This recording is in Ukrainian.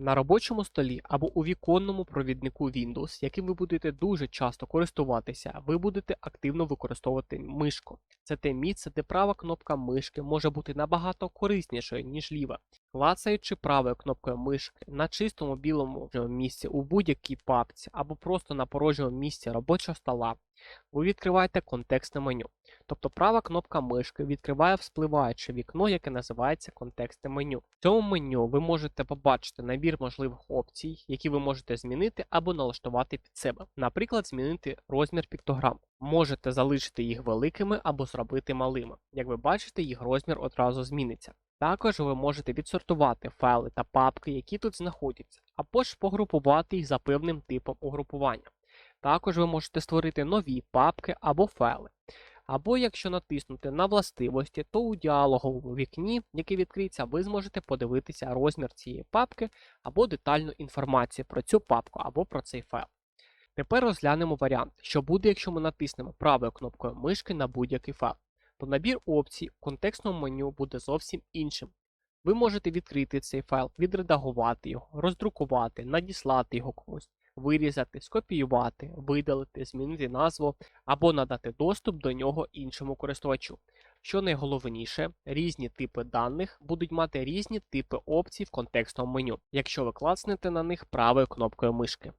На робочому столі або у віконному провіднику Windows, яким ви будете дуже часто користуватися, ви будете активно використовувати мишку. Це те місце, де права кнопка мишки може бути набагато кориснішою, ніж ліва. Клацаючи правою кнопкою мишки на чистому білому місці у будь-якій папці або просто на порожньому місці робочого стола, ви відкриваєте контекстне меню. Тобто права кнопка мишки відкриває вспливаюче вікно, яке називається контекстне меню. В цьому меню ви можете побачити набір можливих опцій, які ви можете змінити або налаштувати під себе. Наприклад, змінити розмір піктограм. Можете залишити їх великими або зробити малими. Як ви бачите, їх розмір одразу зміниться. Також ви можете відсортувати файли та папки, які тут знаходяться, або ж погрупувати їх за певним типом угрупування. Також ви можете створити нові папки або файли. Або якщо натиснути на властивості, то у діалоговому вікні, яке відкриється, ви зможете подивитися розмір цієї папки або детальну інформацію про цю папку або про цей файл. Тепер розглянемо варіант, що буде, якщо ми натиснемо правою кнопкою мишки на будь-який файл. То набір опцій у контекстному меню буде зовсім іншим. Ви можете відкрити цей файл, відредагувати його, роздрукувати, надіслати його комусь, вирізати, скопіювати, видалити, змінити назву або надати доступ до нього іншому користувачу. Що найголовніше, різні типи даних будуть мати різні типи опцій в контекстному меню, якщо ви клацнете на них правою кнопкою мишки.